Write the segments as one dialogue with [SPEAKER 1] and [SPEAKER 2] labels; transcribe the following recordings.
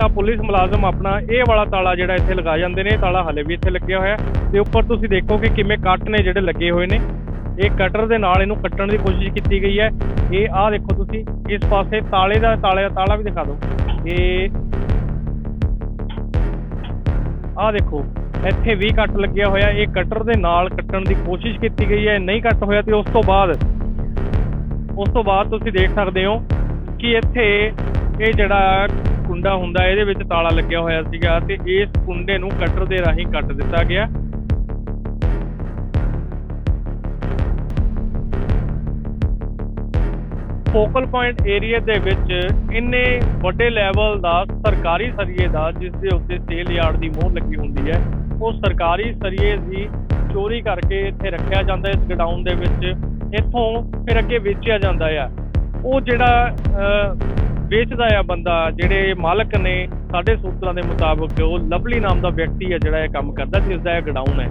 [SPEAKER 1] ਤਾਂ ਪੁਲਿਸ ਮੁਲਾਜ਼ਮ ਆਪਣਾ ਇਹ ਵਾਲਾ ਤਾਲਾ ਜਿਹੜਾ ਇੱਥੇ ਲਗਾ ਜਾਂਦੇ ਨੇ ਤਾਲਾ ਹਲੇ ਵੀ ਇੱਥੇ ਲੱਗਿਆ ਹੋਇਆ। ਤੇ ਉੱਪਰ ਤੁਸੀਂ ਦੇਖੋ ਕਿ ਕਿਵੇਂ ਕੱਟ ਨੇ ਜਿਹੜੇ ਲੱਗੇ ਹੋਏ ਨੇ। ਇਹ ਕਟਰ ਦੇ ਨਾਲ ਇਹਨੂੰ ਕੱਟਣ ਦੀ ਕੋਸ਼ਿਸ਼ ਕੀਤੀ ਗਈ ਹੈ। ਇਹ ਆਹ ਦੇਖੋ ਤੁਸੀਂ, ਇਸ ਪਾਸੇ ਤਾਲੇ ਦਾ ਤਾਲੇ ਦਾ ਤਾਲਾ ਵੀ ਦਿਖਾ ਦਿਓ। ਇਹ ਆਹ ਦੇਖੋ, ਇੱਥੇ ਵੀ ਕੱਟ ਲੱਗਿਆ ਹੋਇਆ। ਇਹ ਕਟਰ ਦੇ ਨਾਲ ਕੱਟਣ ਦੀ ਕੋਸ਼ਿਸ਼ ਕੀਤੀ ਗਈ ਹੈ। ਨਹੀਂ ਕੱਟ ਹੋਇਆ ਤੇ ਉਸ ਤੋਂ ਬਾਅਦ, ਉਸ ਤੋਂ ਬਾਅਦ ਤੁਸੀਂ ਦੇਖ ਸਕਦੇ ਹੋ ਕਿ ਇੱਥੇ ਇਹ ਜਿਹੜਾ ਕੁੰਡਾ ਹੁੰਦਾ, ਇਹਦੇ ਵਿੱਚ ਤਾਲਾ ਲੱਗਿਆ ਹੋਇਆ ਸੀਗਾ ਤੇ ਇਸ ਕੁੰਡੇ ਨੂੰ ਕਟਰ ਦੇ ਰਾਹੀਂ ਕੱਟ ਦਿੱਤਾ ਗਿਆ। ਫੋਕਲ ਪੁਆਇੰਟ ਏਰੀਆ ਦੇ ਵਿੱਚ ਇੰਨੇ ਵੱਡੇ ਲੈਵਲ ਦਾ ਸਰਕਾਰੀ ਸਰੀਏ ਦਾ, ਜਿਸ ਦੇ ਉੱਤੇ ਸੇਲ ਯਾਰਡ ਦੀ ਮੋਹਰ ਲੱਗੀ ਹੁੰਦੀ ਹੈ, ਉਹ ਸਰਕਾਰੀ ਸਰੀਏ ਦੀ ਚੋਰੀ ਕਰਕੇ ਇੱਥੇ ਰੱਖਿਆ ਜਾਂਦਾ, ਇਸ ਗਡਾਊਨ ਦੇ ਵਿੱਚ। ਇੱਥੋਂ ਫਿਰ ਅੱਗੇ ਵੇਚਿਆ ਜਾਂਦਾ ਆ। ਉਹ ਜਿਹੜਾ ਵੇਚਦਾ ਆ ਬੰਦਾ, ਜਿਹੜੇ ਮਾਲਕ ਨੇ ਸਾਡੇ ਸੂਤਰਾਂ ਦੇ ਮੁਤਾਬਕ, ਉਹ ਲਵਲੀ ਨਾਮ ਦਾ ਵਿਅਕਤੀ ਹੈ ਜਿਹੜਾ ਇਹ ਕੰਮ ਕਰਦਾ ਜਿਸ ਦਾ ਇਹ ਗਡਾਊਨ ਹੈ।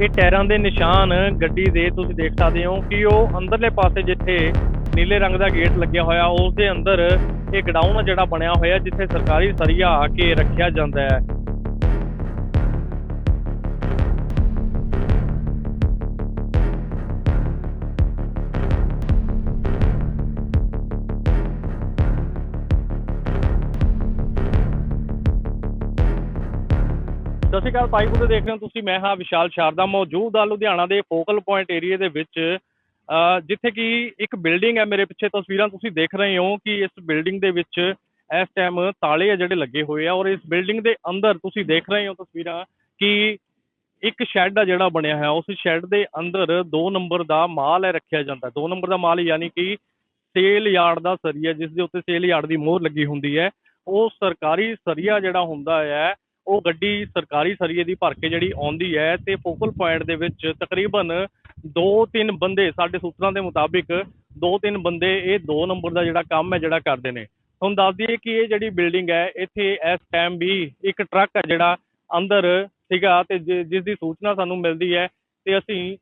[SPEAKER 1] ਇਹ ਟਾਇਰਾਂ ਦੇ ਨਿਸ਼ਾਨ ਗੱਡੀ ਦੇ, ਤੁਸੀਂ ਦੇਖ ਸਕਦੇ ਹੋ ਕਿ ਉਹ ਅੰਦਰਲੇ ਪਾਸੇ ਜਿੱਥੇ ਨੀਲੇ ਰੰਗ ਦਾ ਗੇਟ ਲੱਗਿਆ ਹੋਇਆ ਉਸ ਦੇ ਅੰਦਰ ਇਹ ਗਡਾਊਨ ਜਿਹੜਾ ਬਣਿਆ ਹੋਇਆ, ਜਿੱਥੇ ਸਰਕਾਰੀ ਸਰੀਆ ਆ ਕੇ ਰੱਖਿਆ ਜਾਂਦਾ ਹੈ। ਸਤਿ ਸ਼੍ਰੀ ਅਕਾਲ ਭਾਈ ਬੁੱਢੇ, ਦੇਖ ਰਹੇ ਹੋ ਤੁਸੀਂ, ਮੈਂ ਹਾਂ ਵਿਸ਼ਾਲ ਸ਼ਾਰਦਾ, ਮੌਜੂਦ ਆ ਲੁਧਿਆਣਾ ਦੇ ਫੋਕਲ ਪੁਆਇੰਟ ਏਰੀਆ ਦੇ ਵਿੱਚ ਜਿੱਥੇ ਕਿ ਇੱਕ ਬਿਲਡਿੰਗ ਹੈ ਮੇਰੇ ਪਿੱਛੇ ਤਸਵੀਰਾਂ ਤੁਸੀਂ ਦੇਖ ਰਹੇ ਹੋ ਕਿ ਇਸ ਬਿਲਡਿੰਗ ਦੇ ਵਿੱਚ ਇਸ ਟਾਈਮ ਤਾਲੇ ਆ ਜਿਹੜੇ ਲੱਗੇ ਹੋਏ ਆ ਔਰ ਇਸ ਬਿਲਡਿੰਗ ਦੇ ਅੰਦਰ ਤੁਸੀਂ ਦੇਖ ਰਹੇ ਹੋ ਤਸਵੀਰਾਂ ਕਿ ਇੱਕ ਸ਼ੈੱਡ ਆ ਜਿਹੜਾ ਬਣਿਆ ਹੋਇਆ, ਉਸ ਸ਼ੈੱਡ ਦੇ ਅੰਦਰ 2 ਨੰਬਰ ਦਾ ਮਾਲ ਹੈ ਰੱਖਿਆ ਜਾਂਦਾ। 2 ਨੰਬਰ ਦਾ ਮਾਲ ਯਾਨੀ ਕਿ ਸੇਲ ਯਾਰਡ ਦਾ ਸਰੀਆ, ਜਿਸ ਦੇ ਉੱਤੇ ਸੇਲ ਯਾਰਡ ਦੀ ਮੋਹਰ ਲੱਗੀ ਹੁੰਦੀ ਹੈ। ਉਹ ਸਰਕਾਰੀ ਸਰੀਆ ਜਿਹੜਾ ਹੁੰਦਾ ਹੈ ਉਹ ਗੱਡੀ ਸਰਕਾਰੀ ਸਰੀਏ ਦੀ ਭਰ ਕੇ ਜਿਹੜੀ ਆਉਂਦੀ ਹੈ ਤੇ ਫੋਕਲ ਪੁਆਇੰਟ ਦੇ ਵਿੱਚ ਤਕਰੀਬਨ 2-3 ਬੰਦੇ ਸਾਡੇ ਸੂਤਰਾਂ ਦੇ ਮੁਤਾਬਿਕ 2-3 ਬੰਦੇ ਇਹ ਦੋ ਨੰਬਰ ਦਾ ਜਿਹੜਾ ਕੰਮ ਹੈ ਜਿਹੜਾ ਕਰਦੇ ਨੇ। ਤੁਹਾਨੂੰ ਦੱਸ ਦਈਏ ਕਿ ਇਹ ਜਿਹੜੀ ਬਿਲਡਿੰਗ ਹੈ, ਇੱਥੇ ਇਸ ਟਾਈਮ ਵੀ ਇੱਕ ਟਰੱਕ ਹੈ ਜਿਹੜਾ ਅੰਦਰ ਸੀਗਾ ਤੇ ਜਿ- ਜਿਸ ਦੀ ਸੂਚਨਾ ਸਾਨੂੰ ਮਿਲਦੀ ਹੈ ਤੇ ਅਸੀਂ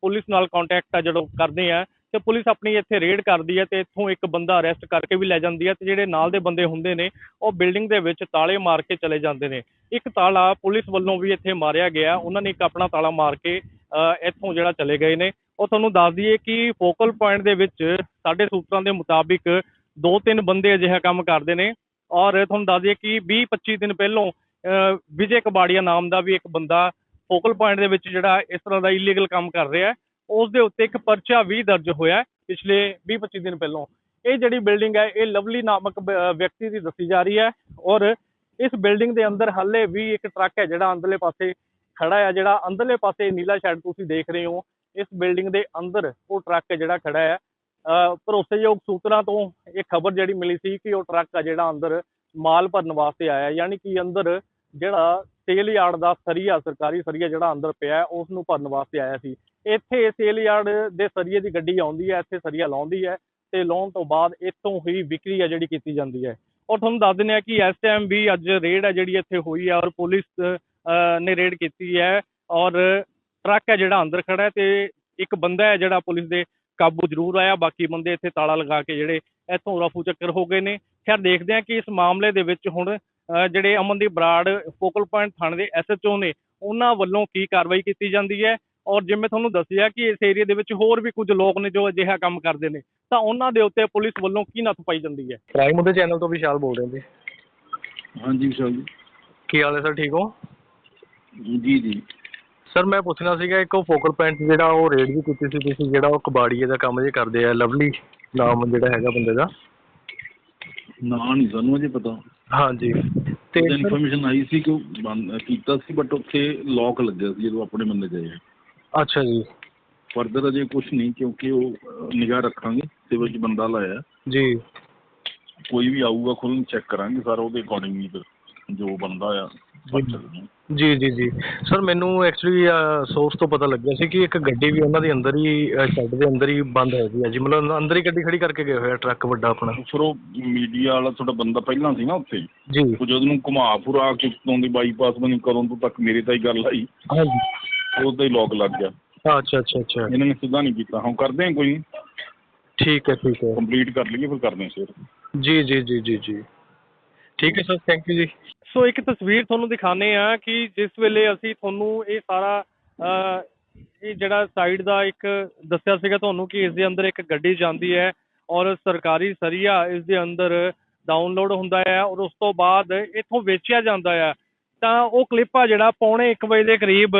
[SPEAKER 1] ਪੁਲਿਸ ਨਾਲ ਕੰਟੈਕਟ ਆ ਜਦੋਂ ਕਰਦੇ ਆ ਤੇ ਪੁਲਿਸ ਆਪਣੀ ਇੱਥੇ ਰੇਡ ਕਰਦੀ ਹੈ ਤੇ ਇੱਥੋਂ ਇੱਕ ਬੰਦਾ ਅਰੈਸਟ ਕਰਕੇ ਵੀ ਲੈ ਜਾਂਦੀ ਹੈ ਤੇ ਜਿਹੜੇ ਨਾਲ ਦੇ ਬੰਦੇ ਹੁੰਦੇ ਨੇ, ਉਹ ਬਿਲਡਿੰਗ ਦੇ ਵਿੱਚ ਤਾਲੇ ਮਾਰ ਕੇ ਚਲੇ ਜਾਂਦੇ ਨੇ। ਇੱਕ ਤਾਲਾ ਪੁਲਿਸ ਵੱਲੋਂ ਵੀ ਇੱਥੇ ਮਾਰਿਆ ਗਿਆ, ਉਹਨਾਂ ਨੇ ਇੱਕ ਆਪਣਾ ਤਾਲਾ ਮਾਰ ਕੇ ਇੱਥੋਂ ਜਿਹੜਾ ਚਲੇ ਗਏ ਨੇ। ਉਹ ਤੁਹਾਨੂੰ ਦੱਸ ਦਈਏ ਕਿ ਫੋਕਲ ਪੁਆਇੰਟ ਦੇ ਵਿੱਚ ਸਾਡੇ ਸੂਤਰਾਂ ਦੇ ਮੁਤਾਬਿਕ ਦੋ ਤਿੰਨ ਬੰਦੇ ਅਜਿਹਾ ਕੰਮ ਕਰਦੇ ਨੇ ਔਰ ਤੁਹਾਨੂੰ ਦੱਸ ਦਈਏ ਕਿ 20 25 ਦਿਨ ਪਹਿਲੋਂ ਵਿਜੇ ਕਬਾੜੀਆ ਨਾਮ ਦਾ ਵੀ ਇੱਕ ਬੰਦਾ ਫੋਕਲ ਪੁਆਇੰਟ ਦੇ ਵਿੱਚ ਜਿਹੜਾ ਇਸ ਤਰ੍ਹਾਂ ਦਾ ਇਲੀਗਲ ਕੰਮ ਕਰ ਰਿਹਾ ਹੈ। ਉਸ ਦੇ ਉੱਤੇ ਇੱਕ ਪਰਚਾ ਵੀ ਦਰਜ ਹੋਇਆ ਪਿਛਲੇ 20 25 ਦਿਨ ਪਹਿਲੋਂ। ਇਹ ਜਿਹੜੀ ਬਿਲਡਿੰਗ ਹੈ ਇਹ ਲਵਲੀ ਨਾਮਕ ਵਿਅਕਤੀ ਦੀ ਦੱਸੀ ਜਾ ਰਹੀ ਹੈ ਔਰ ਇਸ ਬਿਲਡਿੰਗ ਦੇ ਅੰਦਰ ਹਾਲੇ ਵੀ ਇੱਕ ਟਰੱਕ ਹੈ ਜਿਹੜਾ ਅੰਦਰਲੇ ਪਾਸੇ ਖੜਾ ਹੈ ਜਿਹੜਾ ਅੰਦਰਲੇ ਪਾਸੇ ਨੀਲਾ ਸ਼ੈਡ ਤੁਸੀਂ ਦੇਖ ਰਹੇ ਹੋ। ਇਸ ਬਿਲਡਿੰਗ ਦੇ ਅੰਦਰ ਉਹ ਟਰੱਕ ਹੈ ਜਿਹੜਾ ਖੜਾ ਹੈ। ਅਹ ਭਰੋਸੇਯੋਗ ਸੂਤਰਾਂ ਤੋਂ ਇਹ ਖਬਰ ਜਿਹੜੀ ਮਿਲੀ ਸੀ ਕਿ ਉਹ ਟਰੱਕ ਆ ਜਿਹੜਾ ਅੰਦਰ ਮਾਲ ਭਰਨ ਵਾਸਤੇ ਆਇਆ ਯਾਨੀ ਕਿ ਅੰਦਰ ਜਿਹੜਾ ਤੇਲ ਯਾਰਡ ਦਾ ਸਰੀਆ ਸਰਕਾਰੀ ਸਰੀਆ ਜਿਹੜਾ ਅੰਦਰ ਪਿਆ ਹੈ, ਉਸ ਨੂੰ ਭਰਨ ਵਾਸਤੇ ਆਇਆ ਸੀ। ਇੱਥੇ ਸੇਲ ਯਾਰਡ ਦੇ ਸਰੀਏ ਦੀ ਗੱਡੀ ਆਉਂਦੀ ਹੈ, ਇੱਥੇ ਸਰੀਆ ਲਾਉਂਦੀ ਹੈ ਤੇ ਲਾਉਣ ਤੋਂ ਬਾਅਦ ਇੱਥੋਂ ਹੀ ਵਿਕਰੀ ਹੈ ਜਿਹੜੀ ਕੀਤੀ ਜਾਂਦੀ ਹੈ। ਔਰ ਤੁਹਾਨੂੰ ਦੱਸ ਦਿੰਦੇ ਆ ਕਿ ਇਸ ਟਾਈਮ ਵੀ ਅੱਜ ਰੇਡ ਹੈ ਜਿਹੜੀ ਇੱਥੇ ਹੋਈ ਹੈ ਔਰ ਪੁਲਿਸ ਨੇ ਰੇਡ ਕੀਤੀ ਹੈ ਔਰ ਟਰੱਕ ਹੈ ਜਿਹੜਾ ਅੰਦਰ ਖੜਾ ਹੈ ਤੇ ਇੱਕ ਬੰਦਾ ਹੈ ਜਿਹੜਾ ਪੁਲਿਸ ਦੇ ਕਾਬੂ ਜ਼ਰੂਰ ਆਇਆ, ਬਾਕੀ ਬੰਦੇ ਇੱਥੇ ਤਾਲਾ ਲਗਾ ਕੇ ਜਿਹੜੇ ਇੱਥੋਂ ਰਫੂ ਚੱਕਰ ਹੋ ਗਏ ਨੇ। ਖੈਰ, ਦੇਖਦੇ ਹਾਂ ਕਿ ਇਸ ਮਾਮਲੇ ਦੇ ਵਿੱਚ ਹੁਣ ਜਿਹੜੇ ਅਮਨਦੀਪ ਬਰਾੜ ਫੋਕਲ ਪੁਆਇੰਟ ਥਾਣੇ ਦੇ ਐਸਐਚਓ ਨੇ, ਉਹਨਾਂ ਵੱਲੋਂ ਕੀ ਕਾਰਵਾਈ ਕੀਤੀ ਜਾਂਦੀ ਹੈ ਔਰ ਜਿਵੇਂ ਤੁਹਾਨੂੰ ਦੱਸਿਆ ਕਿ ਇਸ ਏਰੀਆ ਦੇ ਵਿੱਚ ਹੋਰ ਵੀ ਕੁਝ ਲੋਕ ਨੇ ਜੋ ਅਜਿਹਾ ਕੰਮ ਕਰਦੇ ਨੇ ਤਾਂ ਉਹਨਾਂ ਦੇ ਉੱਤੇ ਪੁਲਿਸ ਵੱਲੋਂ ਕੀ ਨੱਥ ਪਾਈ ਜਾਂਦੀ ਹੈ? ਪ੍ਰਾਈਮ ਉਹਦੇ ਚੈਨਲ ਤੋਂ ਵਿਸ਼ਾਲ ਬੋਲ ਰਹੇ ਜੀ।
[SPEAKER 2] ਹਾਂਜੀ ਵਿਸ਼ਾਲ ਜੀ।
[SPEAKER 1] ਕੀ ਹਾਲ ਹੈ ਸਰ ਠੀਕ ਹੋ?
[SPEAKER 2] ਜੀ ਜੀ।
[SPEAKER 1] ਸਰ ਮੈਂ ਪੁੱਛਣਾ ਸੀਗਾ ਇੱਕ ਉਹ ਫੋਕਲ ਪੁਆਇੰਟ ਜਿਹੜਾ ਉਹ ਰੇਡ ਵੀ ਕੀਤੀ ਸੀ ਤੁਸੀਂ ਜਿਹੜਾ ਉਹ ਕਬਾੜੀਏ ਦਾ ਕੰਮ ਜੇ ਕਰਦੇ ਆ ਲਵਲੀ ਨਾਮ ਜਿਹੜਾ ਹੈਗਾ ਬੰਦੇ ਦਾ।
[SPEAKER 2] ਨਾਂ ਨਹੀਂ ਸਾਨੂੰ ਅਜੇ ਪਤਾ।
[SPEAKER 1] ਹਾਂਜੀ। ਤੇ
[SPEAKER 2] ਇਨਫੋਰਮੇਸ਼ਨ ਆਈ ਸੀ ਕਿ ਉਹ ਬੰਦ ਕੀਤਾ ਸੀ ਬਟ ਉੱਥੇ ਲੋਕ ਲੱਗਿਆ ਸੀ ਜਦੋਂ ਆਪਣੇ ਬੰਦੇ ਗਏ
[SPEAKER 1] ਅੱਛਾ ਜੀ।
[SPEAKER 2] ਫਰਦਰ ਅਜੇ ਕੁਝ ਨਹੀਂ ਕਿਉਂਕਿ ਉਹ ਨਿਗਾਹ ਰੱਖਾਂਗੇ ਸਿਵਲ ਚ ਬੰਦਾ ਲਾਇਆ।
[SPEAKER 1] ਜੀ।
[SPEAKER 2] ਕੋਈ ਵੀ ਆਊਗਾ ਖੁਦ ਚੈੱਕ ਕਰਾਂਗੇ ਸਾਰਾ ਉਹਦੇ ਅਕੋਰਡਿੰਗ ਹੀ ਫਿਰ ਜੋ ਬੰਦਾ ਆ।
[SPEAKER 1] ਜੀ। ਜੀ ਜੀ ਸਰ ਮੈਨੂੰ ਐਕਚੁਅਲੀ ਸੋਰਸ ਤੋਂ ਪਤਾ ਲੱਗਿਆ ਸੀ ਕਿ ਇੱਕ ਗੱਡੀ ਵੀ ਉਹਨਾਂ ਦੇ ਅੰਦਰ ਹੀ ਸ਼ੈੱਡ ਦੇ ਅੰਦਰ ਹੀ ਬੰਦ ਹੈਗੀ ਆ ਜੀ। ਮਤਲਬ ਅੰਦਰ ਹੀ ਗੱਡੀ ਖੜੀ ਕਰਕੇ ਗਏ ਹੋਇਆ ਟਰੱਕ ਵੱਡਾ ਆਪਣਾ।
[SPEAKER 2] ਫਿਰ ਉਹ ਮੀਡੀਆ ਵਾਲਾ ਤੁਹਾਡਾ ਬੰਦਾ ਪਹਿਲਾਂ ਸੀ ਨਾ ਉੱਥੇ?
[SPEAKER 1] ਜੀ।
[SPEAKER 2] ਉਹ ਜਦੋਂ ਨੂੰ ਘੁਮਾ ਫੁਰਾ ਕੇ ਉੱਤੋਂ ਦੀ ਬਾਈਪਾਸ ਬਣੀ ਕਦੋਂ ਤੋਂ ਤੱਕ ਮੇਰੇ ਤਾਂ ਹੀ ਗੱਲ ਆਈ।
[SPEAKER 1] ਹਾਂਜੀ।
[SPEAKER 2] ਉਹਦਾ ਹੀ ਲੋਕ ਲੱਗ ਗਿਆ।
[SPEAKER 1] ਅੱਛਾ ਅੱਛਾ ਅੱਛਾ।
[SPEAKER 2] ਇਹਨਾਂ ਨੇ ਸਿੱਧਾ ਨਹੀਂ ਕੀਤਾ। ਹੁਣ ਕਰਦੇ ਆ ਕੋਈ
[SPEAKER 1] ਠੀਕ ਹੈ ਠੀਕ ਹੈ।
[SPEAKER 2] ਕੰਪਲੀਟ ਕਰ ਲਈਏ ਫਿਰ ਕਰਦੇ ਆ ਸ਼ੇਅਰ।
[SPEAKER 1] ਜੀ ਜੀ ਜੀ ਜੀ ਜੀ। ਠੀਕ ਹੈ ਸਰ ਥੈਂਕ ਯੂ ਜੀ। ਸੋ ਇੱਕ ਤਸਵੀਰ ਤੁਹਾਨੂੰ ਦਿਖਾਣੇ ਆ ਕਿ ਜਿਸ ਵੇਲੇ ਅਸੀਂ ਤੁਹਾਨੂੰ ਇਹ ਸਾਰਾ ਇਹ ਜਿਹੜਾ ਸਾਈਡ ਦਾ ਇੱਕ ਦੱਸਿਆ ਸੀਗਾ ਤੁਹਾਨੂੰ ਕਿ ਇਸ ਦੇ ਅੰਦਰ ਇੱਕ ਗੱਡੀ ਜਾਂਦੀ ਹੈ ਔਰ ਸਰਕਾਰੀ ਸਰੀਆ ਇਸ ਦੇ ਅੰਦਰ ਡਾਊਨਲੋਡ ਹੁੰਦਾ ਹੈ ਔਰ ਉਸ ਤੋਂ ਬਾਅਦ ਇੱਥੋਂ ਵੇਚਿਆ ਜਾਂਦਾ ਹੈ। ਤਾਂ ਉਹ ਕਲਿੱਪ ਆ ਜਿਹੜਾ ਪੌਣੇ 1 ਵਜੇ ਦੇ ਕਰੀਬ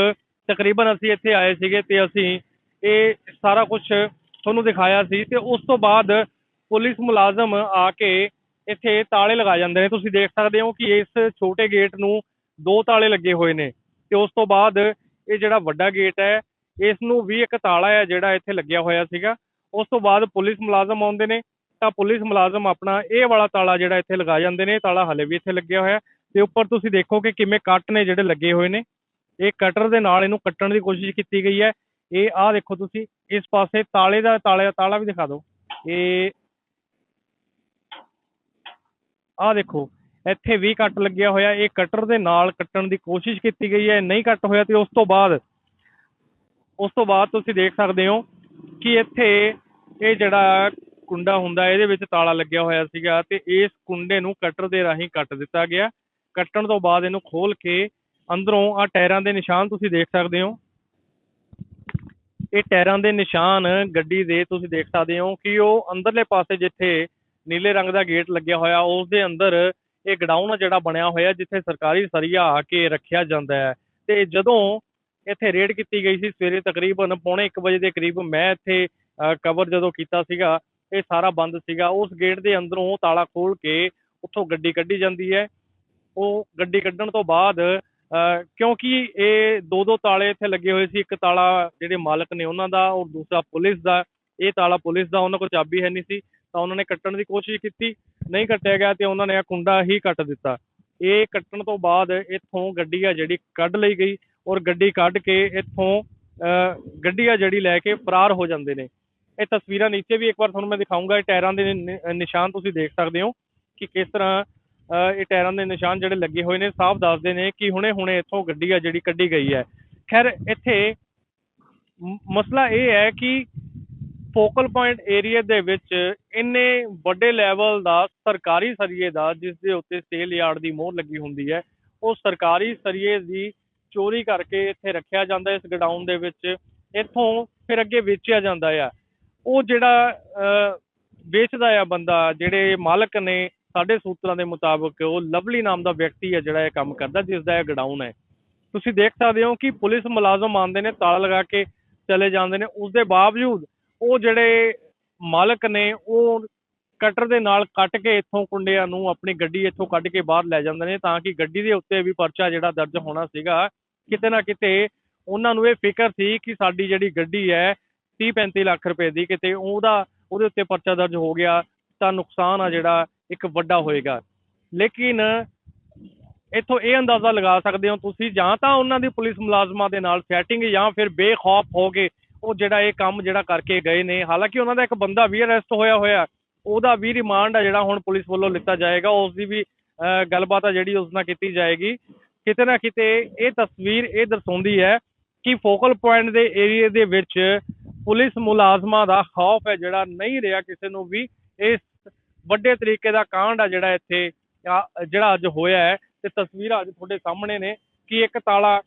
[SPEAKER 1] ਤਕਰੀਬਨ ਅਸੀਂ ਇੱਥੇ ਆਏ ਸੀਗੇ ਤੇ ਅਸੀਂ ਇਹ ਸਾਰਾ ਕੁਝ ਤੁਹਾਨੂੰ ਦਿਖਾਇਆ ਸੀ ਤੇ ਉਸ ਤੋਂ ਬਾਅਦ ਪੁਲਿਸ ਮੁਲਾਜ਼ਮ ਆ ਕੇ ਇੱਥੇ ਤਾਲੇ ਲਗਾ ਜਾਂਦੇ ਨੇ। ਤੁਸੀਂ ਦੇਖ ਸਕਦੇ ਹੋ ਕਿ ਇਸ ਛੋਟੇ ਗੇਟ ਨੂੰ ਦੋ ਤਾਲੇ ਲੱਗੇ ਹੋਏ ਨੇ ਤੇ ਉਸ ਤੋਂ ਬਾਅਦ ਇਹ ਜਿਹੜਾ ਵੱਡਾ ਗੇਟ ਹੈ, ਇਸ ਨੂੰ ਵੀ ਇੱਕ ਤਾਲਾ ਹੈ ਜਿਹੜਾ ਇੱਥੇ ਲੱਗਿਆ ਹੋਇਆ ਸੀਗਾ। ਉਸ ਤੋਂ ਬਾਅਦ ਪੁਲਿਸ ਮੁਲਾਜ਼ਮ ਆਉਂਦੇ ਨੇ ਤਾਂ ਪੁਲਿਸ ਮੁਲਾਜ਼ਮ ਆਪਣਾ ਇਹ ਵਾਲਾ ਤਾਲਾ ਜਿਹੜਾ ਇੱਥੇ ਲਗਾ ਜਾਂਦੇ ਨੇ, ਤਾਲਾ ਹਲੇ ਵੀ ਇੱਥੇ ਲੱਗਿਆ ਹੋਇਆ ਹੈ ਤੇ ਉੱਪਰ ਤੁਸੀਂ ਦੇਖੋ ਕਿ ਕਿਵੇਂ ਕੱਟ ਨੇ ਜਿਹੜੇ ਲੱਗੇ ਹੋਏ ਨੇ। ਇਹ ਕਟਰ ਦੇ ਨਾਲ ਇਹਨੂੰ ਕੱਟਣ ਦੀ ਕੋਸ਼ਿਸ਼ ਕੀਤੀ ਗਈ ਹੈ। ਇਹ ਆਹ ਦੇਖੋ ਤੁਸੀਂ, ਇਸ ਪਾਸੇ ਤਾਲੇ ਦਾ ਤਾਲੇ ਦਾ ਤਾਲਾ ਵੀ ਦਿਖਾ ਦਿਓ। ਇਹ ਆਹ ਦੇਖੋ, ਇੱਥੇ ਵੀ ਕੱਟ ਲੱਗਿਆ ਹੋਇਆ। ਇਹ ਕਟਰ ਦੇ ਨਾਲ ਕੱਟਣ ਦੀ ਕੋਸ਼ਿਸ਼ ਕੀਤੀ ਗਈ ਹੈ। ਨਹੀਂ ਕੱਟ ਹੋਇਆ ਤੇ ਉਸ ਤੋਂ ਬਾਅਦ, ਉਸ ਤੋਂ ਬਾਅਦ ਤੁਸੀਂ ਦੇਖ ਸਕਦੇ ਹੋ ਕਿ ਇੱਥੇ ਇਹ ਜਿਹੜਾ ਕੁੰਡਾ ਹੁੰਦਾ, ਇਹਦੇ ਵਿੱਚ ਤਾਲਾ ਲੱਗਿਆ ਹੋਇਆ ਸੀਗਾ ਤੇ ਇਸ ਕੁੰਡੇ ਨੂੰ ਕਟਰ ਦੇ ਰਾਹੀਂ ਕੱਟ ਦਿੱਤਾ ਗਿਆ। ਕੱਟਣ ਤੋਂ ਬਾਅਦ ਇਹਨੂੰ ਖੋਲ ਕੇ ਅੰਦਰੋਂ ਆ ਟਾਇਰਾਂ ਦੇ ਨਿਸ਼ਾਨ ਤੁਸੀਂ ਦੇਖ ਸਕਦੇ ਹੋ। ਇਹ ਟਾਇਰਾਂ ਦੇ ਨਿਸ਼ਾਨ ਗੱਡੀ ਦੇ ਤੁਸੀਂ ਦੇਖ ਸਕਦੇ ਹੋ ਕਿ ਉਹ ਅੰਦਰਲੇ ਪਾਸੇ ਜਿੱਥੇ ਨੀਲੇ ਰੰਗ ਦਾ ਗੇਟ ਲੱਗਿਆ ਹੋਇਆ ਉਸ ਦੇ ਅੰਦਰ ਇਹ ਗਡਾਊਨ ਜਿਹੜਾ ਬਣਿਆ ਹੋਇਆ, ਜਿੱਥੇ ਸਰਕਾਰੀ ਸਰੀਆ ਆ ਕੇ ਰੱਖਿਆ ਜਾਂਦਾ ਹੈ। ਤੇ ਜਦੋਂ ਇੱਥੇ ਰੇਡ ਕੀਤੀ ਗਈ ਸੀ ਸਵੇਰੇ ਤਕਰੀਬਨ ਪੌਣੇ 1 ਵਜੇ ਦੇ ਕਰੀਬ, ਮੈਂ ਇੱਥੇ ਕਵਰ ਜਦੋਂ ਕੀਤਾ ਸੀਗਾ, ਇਹ ਸਾਰਾ ਬੰਦ ਸੀਗਾ। ਉਸ ਗੇਟ ਦੇ ਅੰਦਰੋਂ ਤਾਲਾ ਖੋਲ ਕੇ ਉੱਥੋਂ ਗੱਡੀ ਕੱਢੀ ਜਾਂਦੀ ਹੈ। ਉਹ ਗੱਡੀ ਕੱਢਣ ਤੋਂ ਬਾਅਦ ਕਿਉਂਕਿ ਇਹ ਦੋ ਦੋ ਤਾਲੇ ਇੱਥੇ ਲੱਗੇ ਹੋਏ ਸੀ ਇੱਕ ਤਾਲਾ ਜਿਹੜੇ ਮਾਲਕ ਨੇ ਉਹਨਾਂ ਦਾ ਔਰ ਦੂਸਰਾ ਪੁਲਿਸ ਦਾ। ਇਹ ਤਾਲਾ ਪੁਲਿਸ ਦਾ ਉਹਨਾਂ ਕੋਲ ਚਾਬੀ ਹੈ ਨਹੀਂ ਸੀ ਤਾਂ ਉਹਨਾਂ ਨੇ ਕੱਟਣ ਦੀ ਕੋਸ਼ਿਸ਼ ਕੀਤੀ ਨਹੀਂ ਕੱਟਿਆ ਗਿਆ ਤੇ ਉਹਨਾਂ ਨੇ ਇਹ ਕੁੰਡਾ ਹੀ ਕੱਟ ਦਿੱਤਾ। ਇਹ ਕੱਟਣ ਤੋਂ ਬਾਅਦ ਇੱਥੋਂ ਗੱਡੀ ਆ ਜਿਹੜੀ ਕੱਢ ਲਈ ਗਈ ਔਰ ਗੱਡੀ ਕੱਢ ਕੇ ਇੱਥੋਂ ਅ, ਗੱਡੀ ਆ ਜਿਹੜੀ ਲੈ ਕੇ ਫਰਾਰ ਹੋ ਜਾਂਦੇ ਨੇ। ਇਹ ਤਸਵੀਰਾਂ ਨੀਚੇ ਵੀ ਇੱਕ ਵਾਰ ਤੁਹਾਨੂੰ ਮੈਂ ਦਿਖਾਊਂਗਾ ਇਹ ਟਾਇਰਾਂ ਦੇ ਨਿਸ਼ਾਨ ਤੁਸੀਂ ਦੇਖ ਸਕਦੇ ਹੋ ਕਿ ਕਿਸ ਤਰ੍ਹਾਂ ਇਹ ਟਾਇਰਾਂ ਦੇ ਨਿਸ਼ਾਨ ਜਿਹੜੇ ਲੱਗੇ ਹੋਏ ਨੇ ਸਾਫ਼ ਦੱਸਦੇ ਨੇ ਕਿ ਹੁਣੇ ਹੁਣੇ ਇੱਥੋਂ ਗੱਡੀ ਆ ਜਿਹੜੀ ਕੱਢੀ ਗਈ ਹੈ। ਖੈਰ ਇੱਥੇ ਮਸਲਾ ਇਹ ਹੈ ਕਿ ਫੋਕਲ ਪੁਆਇੰਟ ਏਰੀਆ ਦੇ ਵਿੱਚ ਇੰਨੇ ਵੱਡੇ ਲੈਵਲ ਦਾ ਸਰਕਾਰੀ ਸਰੀਏ ਦਾ ਜਿਸ ਦੇ ਉੱਤੇ ਸੇਲ ਯਾਰਡ ਦੀ ਮੋਹਰ ਲੱਗੀ ਹੁੰਦੀ ਹੈ ਉਹ ਸਰਕਾਰੀ ਸਰੀਏ ਦੀ ਚੋਰੀ ਕਰਕੇ ਇੱਥੇ ਰੱਖਿਆ ਜਾਂਦਾ ਇਸ ਗਡਾਊਨ ਦੇ ਵਿੱਚ। ਇੱਥੋਂ ਫਿਰ ਅੱਗੇ ਵੇਚਿਆ ਜਾਂਦਾ ਆ। ਉਹ ਜਿਹੜਾ ਅ, ਵੇਚਦਾ ਆ ਬੰਦਾ ਜਿਹੜੇ ਮਾਲਕ ਨੇ ਸਾਡੇ ਸੂਤਰਾਂ ਦੇ ਮੁਤਾਬਕ ਉਹ ਲਵਲੀ ਨਾਮ ਦਾ ਵਿਅਕਤੀ ਹੈ ਜਿਹੜਾ ਇਹ ਕੰਮ ਕਰਦਾ ਜਿਸ ਦਾ ਇਹ ਗਡਾਊਨ ਹੈ। ਤੁਸੀਂ ਦੇਖ ਸਕਦੇ ਹੋ ਕਿ ਪੁਲਿਸ ਮੁਲਾਜ਼ਮ ਆਉਂਦੇ ਨੇ, ਤਾਲਾ ਲਗਾ ਕੇ ਚਲੇ ਜਾਂਦੇ ਨੇ। ਉਸ ਦੇ ਬਾਵਜੂਦ ਉਹ ਜਿਹੜੇ ਮਾਲਕ ਨੇ, ਉਹ ਕਟਰ ਦੇ ਨਾਲ ਕੱਟ ਕੇ ਇੱਥੋਂ ਕੁੰਡਿਆਂ ਨੂੰ ਆਪਣੀ ਗੱਡੀ ਇੱਥੋਂ ਕੱਢ ਕੇ ਬਾਹਰ ਲੈ ਜਾਂਦੇ ਨੇ, ਤਾਂ ਕਿ ਗੱਡੀ ਦੇ ਉੱਤੇ ਵੀ ਪਰਚਾ ਜਿਹੜਾ ਦਰਜ ਹੋਣਾ ਸੀਗਾ, ਕਿਤੇ ਨਾ ਕਿਤੇ ਉਹਨਾਂ ਨੂੰ ਇਹ ਫਿਕਰ ਸੀ ਕਿ ਸਾਡੀ ਜਿਹੜੀ ਗੱਡੀ ਹੈ 30 35 ਲੱਖ ਰੁਪਏ ਦੀ ਕਿਤੇ ਉਹਦਾ, ਉਹਦੇ ਉੱਤੇ ਪਰਚਾ ਦਰਜ ਹੋ ਗਿਆ, ਤਾਂ ਨੁਕਸਾਨ ਆ ਜਿਹੜਾ ਇੱਕ ਵੱਡਾ ਹੋਏਗਾ। ਲੇਕਿਨ ਇੱਥੋਂ ਇਹ ਅੰਦਾਜ਼ਾ ਲਗਾ ਸਕਦੇ ਹੋ ਤੁਸੀਂ ਜਾਂ ਤਾਂ ਉਹਨਾਂ ਦੀ ਪੁਲਿਸ ਮੁਲਾਜ਼ਮਾਂ ਦੇ ਨਾਲ ਸੈਟਿੰਗ ਜਾਂ ਫਿਰ ਬੇਖੌਫ ਹੋ ਕੇ ਉਹ ਜਿਹੜਾ ਇਹ ਕੰਮ ਜਿਹੜਾ ਕਰਕੇ ਗਏ ਨੇ। ਹਾਲਾਂਕਿ ਉਹਨਾਂ ਦਾ ਇੱਕ ਬੰਦਾ ਵੀ ਅਰੈਸਟ ਹੋਇਆ ਹੋਇਆ ਉਹਦਾ ਵੀ ਰਿਮਾਂਡ ਆ ਜਿਹੜਾ ਹੁਣ ਪੁਲਿਸ ਵੱਲੋਂ ਲਿੱਤਾ ਜਾਏਗਾ। ਉਸ ਦੀ ਵੀ ਅਹ, ਗੱਲਬਾਤ ਆ ਜਿਹੜੀ ਉਸ ਨਾਲ ਕੀਤੀ ਜਾਏਗੀ। ਕਿਤੇ ਨਾ ਕਿਤੇ ਇਹ ਤਸਵੀਰ ਇਹ ਦਰਸਾਉਂਦੀ ਹੈ ਕਿ ਫੋਕਲ ਪੁਆਇੰਟ ਦੇ ਏਰੀਆ ਦੇ ਵਿੱਚ ਪੁਲਿਸ ਮੁਲਾਜ਼ਮਾਂ ਦਾ ਖੌਫ ਹੈ ਜਿਹੜਾ ਨਹੀਂ ਰਿਹਾ ਕਿਸੇ ਨੂੰ ਵੀ। ਇਸ ਵੱਡੇ ਤਰੀਕੇ ਦਾ ਕਾਂਡ ਆ ਜਿਹੜਾ ਇੱਥੇ ਜਿਹੜਾ ਅੱਜ ਹੋਇਆ ਹੈ ਤੇ ਤਸਵੀਰਾਂ ਅੱਜ ਤੁਹਾਡੇ ਸਾਹਮਣੇ ਨੇ ਕਿ ਇੱਕ ਤਾਲਾ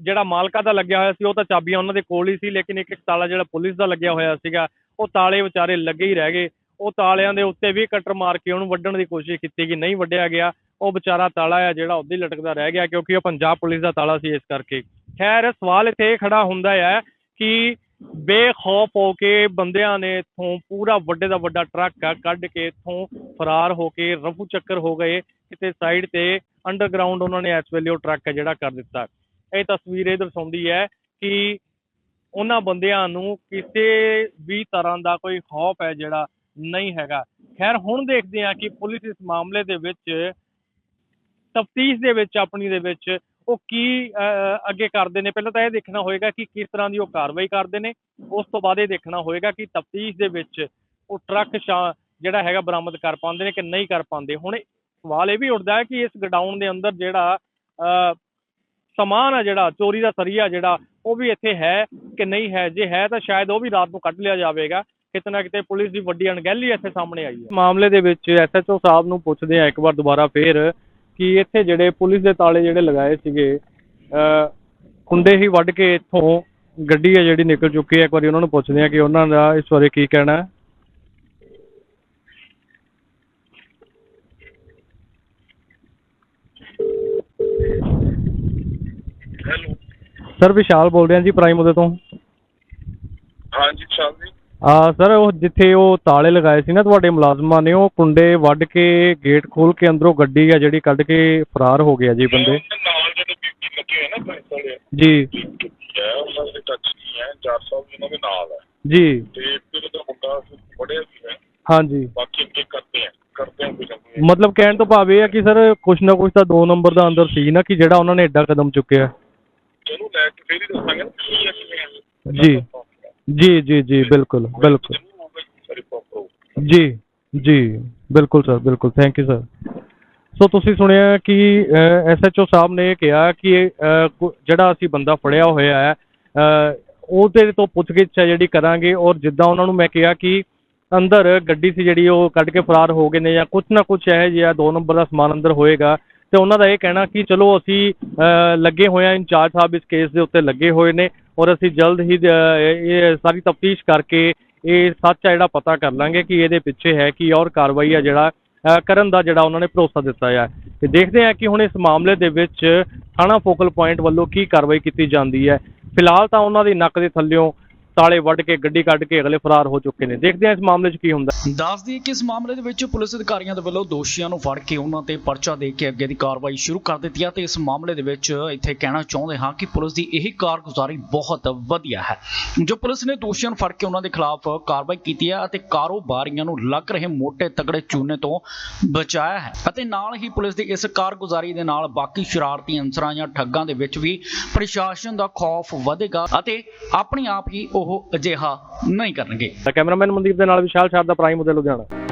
[SPEAKER 1] ਜਿਹੜਾ ਮਾਲਕਾ ਦਾ ਲੱਗਿਆ ਹੋਇਆ ਸੀ, ਉਹ ਤਾਂ ਚਾਬੀਆਂ ਉਹਨਾਂ ਦੇ ਕੋਲ ਹੀ ਸੀ, ਲੇਕਿਨ ਇੱਕ ਇੱਕ ਤਾਲਾ ਜਿਹੜਾ ਪੁਲਿਸ ਦਾ ਲੱਗਿਆ ਹੋਇਆ ਸੀਗਾ, ਉਹ ਤਾਲੇ ਵਿਚਾਰੇ ਲੱਗੇ ਹੀ ਰਹਿ ਗਏ। ਉਹ ਤਾਲਿਆਂ ਦੇ ਉੱਤੇ ਵੀ ਕਟਰ ਮਾਰ ਕੇ ਉਹਨੂੰ ਵੱਢਣ ਦੀ ਕੋਸ਼ਿਸ਼ ਕੀਤੀ ਗਈ ਨਹੀਂ ਵੱਢਿਆ ਗਿਆ। ਉਹ ਵਿਚਾਰਾ ਤਾਲਾ ਹੈ ਜਿਹੜਾ ਉੱਦਾਂ ਹੀ ਲਟਕਦਾ ਰਹਿ ਗਿਆ, ਕਿਉਂਕਿ ਉਹ ਪੰਜਾਬ ਪੁਲਿਸ ਦਾ ਤਾਲਾ ਸੀ ਇਸ ਕਰਕੇ। ਖੈਰ, ਸਵਾਲ ਇੱਥੇ ਇਹ ਖੜਾ ਹੁੰਦਾ ਹੈ ਕਿ ਬੇਖੌਫ ਹੋ ਕੇ ਬੰਦਿਆਂ ਨੇ ਇੱਥੋਂ ਪੂਰਾ ਵੱਡੇ ਦਾ ਵੱਡਾ ਟਰੱਕ ਕੱਢ ਕੇ ਇੱਥੋਂ ਫਰਾਰ ਹੋ ਕੇ ਰਫੂ ਚੱਕਰ ਹੋ ਗਏ। ਕਿਤੇ ਸਾਈਡ ਤੇ ਅੰਡਰਗਰਾਉਂਡ ਉਹਨਾਂ ਨੇ ਇਸ ਵੇਲੇ ਉਹ ਟਰੱਕ ਹੈ ਜਿਹੜਾ ਕਰ ਦਿੱਤਾ। ਇਹ ਤਸਵੀਰ ਇਹ ਦਰਸਾਉਂਦੀ ਹੈ ਕਿ ਉਹਨਾਂ ਬੰਦਿਆਂ ਨੂੰ ਕਿਸੇ ਵੀ ਤਰ੍ਹਾਂ ਦਾ ਕੋਈ ਖੌਫ ਹੈ ਜਿਹੜਾ ਨਹੀਂ ਹੈਗਾ। ਖੈਰ, ਹੁਣ ਦੇਖਦੇ ਹਾਂ ਕਿ ਪੁਲਿਸ ਇਸ ਮਾਮਲੇ ਦੇ ਵਿੱਚ ਤਫਤੀਸ਼ ਦੇ ਵਿੱਚ, ਆਪਣੀ ਦੇ ਵਿੱਚ ਉਹ ਕੀ ਅਹ, ਅੱਗੇ ਕਰਦੇ ਨੇ? ਪਹਿਲਾਂ ਤਾਂ ਇਹ ਦੇਖਣਾ ਹੋਏਗਾ ਕਿ ਕਿਸ ਤਰ੍ਹਾਂ ਦੀ ਉਹ ਕਾਰਵਾਈ ਕਰਦੇ ਨੇ। ਉਸ ਤੋਂ ਬਾਅਦ ਇਹ ਦੇਖਣਾ ਹੋਏਗਾ ਕਿ ਤਫਤੀਸ਼ ਦੇ ਵਿੱਚ ਉਹ ਟਰੱਕ ਜਿਹੜਾ ਹੈਗਾ ਬਰਾਮਦ ਕਰ ਪਾਉਂਦੇ ਨੇ ਕਿ ਨਹੀਂ ਕਰ ਪਾਉਂਦੇ। ਹੁਣ ਸਵਾਲ ਇਹ ਵੀ ਉੱਠਦਾ ਹੈ ਕਿ ਇਸ ਗਡਾਊਨ ਦੇ ਅੰਦਰ ਜਿਹੜਾ ਅਹ, ਸਮਾਨ ਆ ਜਿਹੜਾ ਚੋਰੀ ਦਾ ਸਰੀਆ ਜਿਹੜਾ ਉਹ ਵੀ ਇੱਥੇ ਹੈ ਕਿ ਨਹੀਂ ਹੈ? ਜੇ ਹੈ ਤਾਂ ਸ਼ਾਇਦ ਉਹ ਵੀ ਰਾਤ ਨੂੰ ਕੱਢ ਲਿਆ ਜਾਵੇਗਾ। ਕਿਤੇ ਨਾ ਕਿਤੇ ਪੁਲਿਸ ਦੀ ਵੱਡੀ ਅਣਗਹਿਲੀ ਇੱਥੇ ਸਾਹਮਣੇ ਆਈ ਹੈ। ਮਾਮਲੇ ਦੇ ਵਿੱਚ ਐਸਐਚਓ ਸਾਹਿਬ ਨੂੰ ਪੁੱਛਦੇ ਆ ਇੱਕ ਵਾਰ ਦੁਬਾਰਾ ਫੇਰ। ਕਿ ਇੱਥੇ ਜਿਹੜੇ ਪੁਲਿਸ ਦੇ ਤਾਲੇ ਜਿਹੜੇ ਲਗਾਏ ਸੀਗੇ ਅ ਕੁੰਡੇ ਹੀ ਵੱਢ ਕੇ ਇੱਥੋਂ ਗੱਡੀ ਹੈ ਜਿਹੜੀ ਨਿਕਲ ਚੁੱਕੀ ਹੈ। ਇੱਕ ਵਾਰੀ ਉਹਨਾਂ ਨੂੰ ਪੁੱਛਦੇ ਆ ਕਿ ਉਹਨਾਂ ਦਾ ਇਸ ਬਾਰੇ ਕੀ ਕਹਿਣਾ ਹੈ।
[SPEAKER 2] ਹੈਲੋ।
[SPEAKER 1] ਸਰ ਵਿਸ਼ਾਲ ਬੋਲ ਰਿਹਾ ਜੀ ਪ੍ਰਾਈਮ ਉਹਦੇ ਤੋਂ।
[SPEAKER 2] ਹਾਂਜੀ ਸ਼ਾਲ ਜੀ।
[SPEAKER 1] ਸਰ ਉਹ ਜਿੱਥੇ ਉਹ ਤਾਲੇ ਲਗਾਏ ਸੀ ਨਾ ਤੁਹਾਡੇ ਮੁਲਾਜ਼ਮਾਂ ਨੇ ਉਹ ਕੁੰਡੇ ਵੱਢ ਕੇ ਗੇਟ ਖੋਲ ਕੇ ਅੰਦਰੋਂ ਗੱਡੀ ਆ ਜਿਹੜੀ ਕੱਢ ਕੇ ਫਰਾਰ ਹੋ ਗਿਆ ਜੀ ਬੰਦੇ। ਜੀ।
[SPEAKER 2] ਜੀ।
[SPEAKER 1] ਹਾਂਜੀ। ਮਤਲਬ ਕਹਿਣ ਤੋਂ ਭਾਵ ਇਹ ਆ ਕਿ ਸਰ ਕੁਛ ਨਾ ਕੁਛ ਤਾਂ ਦੋ ਨੰਬਰ ਦਾ ਅੰਦਰ ਸੀ ਨਾ ਕਿ ਜਿਹੜਾ ਉਹਨਾਂ ਨੇ ਐਡਾ ਕਦਮ ਚੁੱਕਿਆ। ਜੀ। ਜੀ ਜੀ ਜੀ ਬਿਲਕੁਲ ਬਿਲਕੁਲ।
[SPEAKER 2] ਜੀ
[SPEAKER 1] ਜੀ ਬਿਲਕੁਲ ਸਰ ਬਿਲਕੁਲ ਥੈਂਕ ਯੂ ਸਰ ਸੋ ਤੁਸੀਂ ਸੁਣਿਆ ਕਿ ਐਸਐਚਓ ਸਾਹਿਬ ਨੇ ਇਹ ਕਿਹਾ ਕਿ ਅਹ, ਕੁ- ਜਿਹੜਾ ਅਸੀਂ ਬੰਦਾ ਫੜਿਆ ਹੋਇਆ ਹੈ ਅਹ, ਉਹਦੇ ਤੋਂ ਪੁੱਛਗਿੱਛ ਹੈ ਜਿਹੜੀ ਕਰਾਂਗੇ ਔਰ ਜਿੱਦਾਂ ਉਹਨਾਂ ਨੂੰ ਮੈਂ ਕਿਹਾ ਕਿ ਅੰਦਰ ਗੱਡੀ ਸੀ ਜਿਹੜੀ ਉਹ ਕੱਢ ਕੇ ਫਰਾਰ ਹੋ ਗਏ ਨੇ ਜਾਂ ਕੁਛ ਨਾ ਕੁਛ ਹੈ ਜਿਹਾ ਦੋ ਨੰਬਰ ਦਾ ਸਮਾਨ ਅੰਦਰ ਹੋਏਗਾ ਤੇ ਉਹਨਾਂ ਦਾ ਇਹ ਕਹਿਣਾ ਕਿ ਚਲੋ ਅਸੀਂ ਅਹ, ਲੱਗੇ ਹੋਏ ਹਾਂ ਇੰਚਾਰਜ ਸਾਹਿਬ ਇਸ ਕੇਸ ਦੇ ਉੱਤੇ ਲੱਗੇ ਹੋਏ ਨੇ ਔਰ ਅਸੀਂ ਜਲਦ ਹੀ ਇਹ ਸਾਰੀ ਤਫਤੀਸ਼ ਕਰਕੇ ਇਹ ਸੱਚ ਆ ਜਿਹੜਾ ਪਤਾ ਕਰ ਲਾਂਗੇ ਕਿ ਇਹਦੇ ਪਿੱਛੇ ਹੈ ਕੀ ਔਰ ਕਾਰਵਾਈ ਆ ਜਿਹੜਾ ਕਰਨ ਦਾ ਜਿਹੜਾ ਉਹਨਾਂ ਨੇ ਭਰੋਸਾ ਦਿੱਤਾ ਹੈ ਤੇ ਦੇਖਦੇ ਹਾਂ ਕਿ ਹੁਣ ਇਸ ਮਾਮਲੇ ਦੇ ਵਿੱਚ ਥਾਣਾ ਫੋਕਲ ਪੁਆਇੰਟ ਵੱਲੋਂ ਕੀ ਕਾਰਵਾਈ ਕੀਤੀ ਜਾਂਦੀ ਹੈ। ਫਿਲਹਾਲ ਤਾਂ ਉਹਨਾਂ ਦੀ ਨੱਕ ਦੇ ਥੱਲਿਓਂ ਤਾਲੇ ਵੱਢ ਕੇ, ਗੱਡੀ ਕੱਢ ਕੇ ਅਗਲੇ ਫਰਾਰ ਹੋ ਚੁੱਕੇ ਨੇ। ਦੇਖਦੇ ਹਾਂ ਇਸ ਮਾਮਲੇ 'ਚ ਕੀ ਹੁੰਦਾ
[SPEAKER 3] ਦੱਸ ਦਈਏ ਕਿ ਇਸ ਮਾਮਲੇ ਦੇ ਵਿੱਚ ਪੁਲਿਸ ਅਧਿਕਾਰੀਆਂ ਦੇ ਵੱਲੋਂ ਦੋਸ਼ੀਆਂ ਨੂੰ ਫੜ ਕੇ ਉਹਨਾਂ ਤੇ ਪਰਚਾ ਦੇ ਕੇ ਅੱਗੇ ਦੀ ਕਾਰਵਾਈ ਸ਼ੁਰੂ ਕਰ ਦਿੱਤੀ ਹੈ ਤੇ ਇਸ ਮਾਮਲੇ ਦੇ ਵਿੱਚ ਇੱਥੇ ਕਹਿਣਾ ਚਾਹੁੰਦੇ ਹਾਂ ਕਿ ਪੁਲਿਸ ਦੀ ਇਹ ਕਾਰਗੁਜ਼ਾਰੀ ਬਹੁਤ ਵਧੀਆ ਹੈ। ਜੋ ਪੁਲਿਸ ਨੇ ਦੋਸ਼ੀਆਂ ਨੂੰ ਫੜ ਕੇ ਉਹਨਾਂ ਦੇ ਖਿਲਾਫ ਕਾਰਵਾਈ ਕੀਤੀ ਹੈ ਅਤੇ ਕਾਰੋਬਾਰੀਆਂ ਨੂੰ ਲੱਗ ਰਹੇ ਮੋٹے ਤਗੜੇ ਚੂਨੇ ਤੋਂ ਬਚਾਇਆ ਹੈ ਅਤੇ ਨਾਲ ਹੀ ਪੁਲਿਸ ਦੀ ਇਸ ਕਾਰਗੁਜ਼ਾਰੀ ਦੇ ਨਾਲ ਬਾਕੀ ਸ਼ਰਾਰਤੀ ਅਨਸਰਾਂ ਜਾਂ ਠੱਗਾਂ ਦੇ ਵਿੱਚ ਵੀ ਪ੍ਰਸ਼ਾਸਨ ਦਾ ਖੌਫ ਵਧੇਗਾ ਅਤੇ ਆਪਣੇ ਆਪ ਹੀ ਉਹ ਉਹ ਅਜਿਹਾ ਨਹੀਂ ਕਰਨਗੇ।
[SPEAKER 1] ਕੈਮਰਾਮੈਨ ਮਨਦੀਪ ਦੇ ਨਾਲ ਵਿਸ਼ਾਲ ਸ਼ਾਰਦਾ ਪ੍ਰਾਈਮ ਉਹਦੇ ਲੁਧਿਆਣਾ।